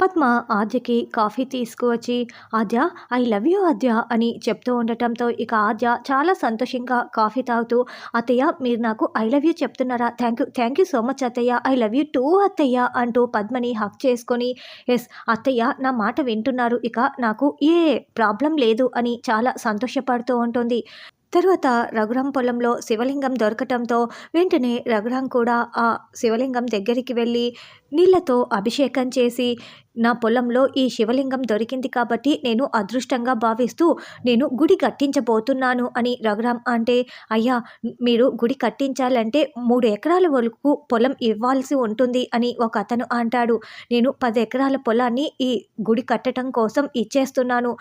పద్మ ఆద్యకి కాఫీ తీసుకువచ్చి Adya I love you Adya అని చెప్తూ ఉండటంతో ఇక ఆద్య చాలా సంతోషంగా కాఫీ తాగుతూ అత్తయ్య మీరు నాకు ఐ లవ్ యూ చెప్తున్నారా? Thank you thank you so much అత్తయ్య ఐ లవ్ యూ టూ అత్తయ్య అంటూ పద్మని హక్ చేసుకొని ఎస్ అత్తయ్య నా మాట వింటున్నారు ఇక నాకు ఏ ప్రాబ్లం లేదు అని చాలా సంతోషపడుతూ ఉంటుంది. తరువాత రఘురాం పొలంలో శివలింగం దొరకటంతో వెంటనే రఘురాం కూడా ఆ శివలింగం దగ్గరికి వెళ్ళి నీళ్ళతో అభిషేకం చేసి నా పొలంలో ఈ శివలింగం దొరికింది కాబట్టి నేను అదృష్టంగా భావిస్తూ నేను గుడి కట్టించబోతున్నాను అని రఘురాం అంటే అయ్యా మీరు గుడి కట్టించాలంటే మూడు ఎకరాల వరకు పొలం ఇవ్వాల్సి ఉంటుంది అని ఒక అతను అంటాడు. నేను పది ఎకరాల పొలాన్ని ఈ గుడి కట్టడం కోసం ఇచ్చేస్తున్నాను.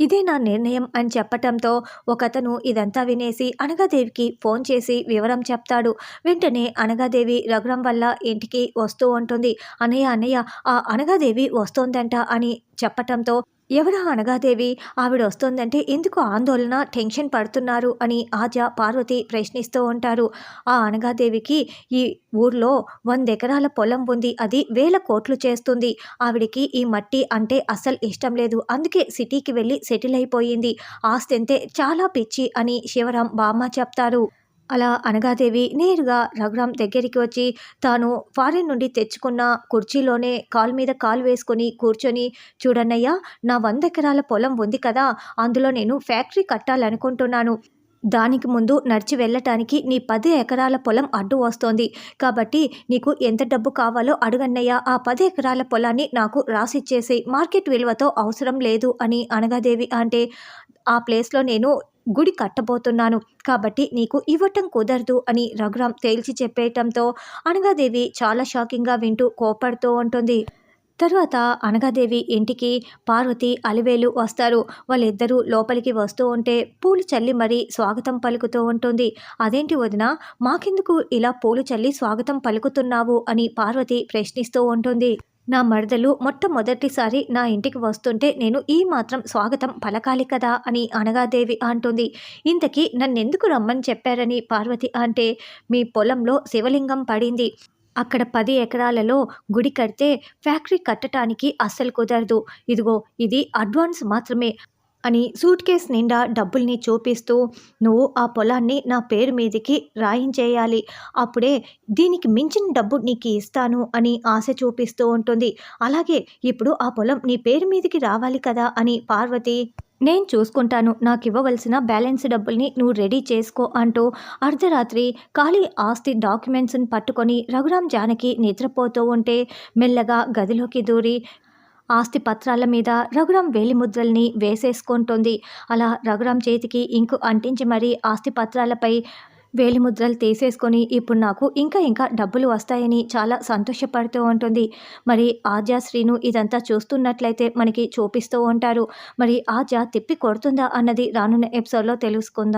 ఇదే నా నిర్ణయం అని చెప్పటంతో ఒకతను ఇదంతా వినేసి అనగాదేవికి ఫోన్ చేసి వివరం చెప్తాడు. వెంటనే అనగాదేవి రఘురం వల్ల ఇంటికి వస్తూ ఉంటుంది. అన్నయ్య అన్నయ్య ఆ అనగాదేవి వస్తోందంట అని చెప్పటంతో ఎవరా అనగాదేవి ఆవిడ వస్తోందంటే ఎందుకు ఆందోళన టెన్షన్ పడుతున్నారు అని ఆద్య పార్వతి ప్రశ్నిస్తూ ఉంటారు. ఆ అనగాదేవికి ఈ ఊర్లో వంద ఎకరాల పొలం ఉంది. అది వేల కోట్లు చేస్తుంది. ఆవిడికి ఈ మట్టి అంటే అస్సలు ఇష్టం లేదు. అందుకే సిటీకి వెళ్ళి సెటిల్ అయిపోయింది. ఆస్తి చాలా పిచ్చి అని శివరాం బామ్మ చెప్తారు. అలా అనగాదేవి నేరుగా రఘురాం దగ్గరికి వచ్చి తాను ఫారిన్ నుండి తెచ్చుకున్న కుర్చీలోనే కాలు మీద కాలు వేసుకొని కూర్చొని చూడన్నయ్యా నా వంద ఎకరాల పొలం ఉంది కదా అందులో నేను ఫ్యాక్టరీ కట్టాలనుకుంటున్నాను. దానికి ముందు నడిచి వెళ్ళటానికి నీ పది ఎకరాల పొలం అడ్డు వస్తోంది. కాబట్టి నీకు ఎంత డబ్బు కావాలో అడుగన్నయ్యా ఆ పది ఎకరాల పొలాన్ని నాకు రాసిచ్చేసి మార్కెట్ విలువతో అవసరం లేదు అని అనగాదేవి అంటే ఆ ప్లేస్లో నేను గుడి కట్టబోతున్నాను. కాబట్టి నీకు ఇవ్వటం కుదరదు అని రఘురామ్ తేల్చి చెప్పేయటంతో అనగాదేవి చాలా షాకింగ్గా వింటూ కోపడుతూ ఉంటుంది. తర్వాత అనగాదేవి ఇంటికి పార్వతి అలివేలు వస్తారు. వాళ్ళిద్దరూ లోపలికి వస్తూ ఉంటే పూలు చల్లి మరీ స్వాగతం పలుకుతూ ఉంటుంది. అదేంటి వదిన మాకెందుకు ఇలా పూలు చల్లి స్వాగతం పలుకుతున్నావు? అని పార్వతి ప్రశ్నిస్తూ ఉంటుంది. నా మరదలు మొట్టమొదటిసారి నా ఇంటికి వస్తుంటే నేను ఈ మాత్రం స్వాగతం పలకాలి కదా అని అనగాదేవి అంటుంది. ఇంతకీ నన్నెందుకు రమ్మని చెప్పారని పార్వతి అంటే మీ పొలంలో శివలింగం పడింది. అక్కడ పది ఎకరాలలో గుడి కడితే ఫ్యాక్టరీ కట్టడానికి అస్సలు కుదరదు. ఇదిగో ఇది అడ్వాన్స్ మాత్రమే. అని సూట్ కేస్ నిండా డబ్బుల్ని చూపిస్తూ నువ్వు ఆ పొలాన్ని నా పేరు మీదకి రాయించేయాలి. అప్పుడే దీనికి మించిన డబ్బు నీకు ఇస్తాను అని ఆశ చూపిస్తూ ఉంటుంది. అలాగే ఇప్పుడు ఆ పొలం నీ పేరు మీదకి రావాలి కదా అని పార్వతి నేను చూసుకుంటాను. నాకు ఇవ్వవలసిన బ్యాలెన్స్ డబ్బుల్ని నువ్వు రెడీ చేసుకో అంటూ అర్ధరాత్రి ఖాళీ ఆస్తి డాక్యుమెంట్స్ని పట్టుకొని రఘురాం జానకి నిద్రపోతూ ఉంటే మెల్లగా గదిలోకి దూరి ఆస్తి పత్రాల మీద రఘురాం వేలిముద్రల్ని వేసేసుకుంటుంది. అలా రఘురాం చేతికి ఇంకు అంటించి మరీ ఆస్తి పత్రాలపై వేలిముద్రలు తీసేసుకొని ఇప్పుడు నాకు ఇంకా ఇంకా డబ్బులు వస్తాయని చాలా సంతోషపడుతూ ఉంటుంది. మరి ఆద్య శ్రీను ఇదంతా చూస్తున్నట్లయితే మనకి చూపిస్తూ ఉంటారు. మరి ఆద్య తిప్పి కొడుతుందా అన్నది రానున్న ఎపిసోడ్లో తెలుసుకుందాం.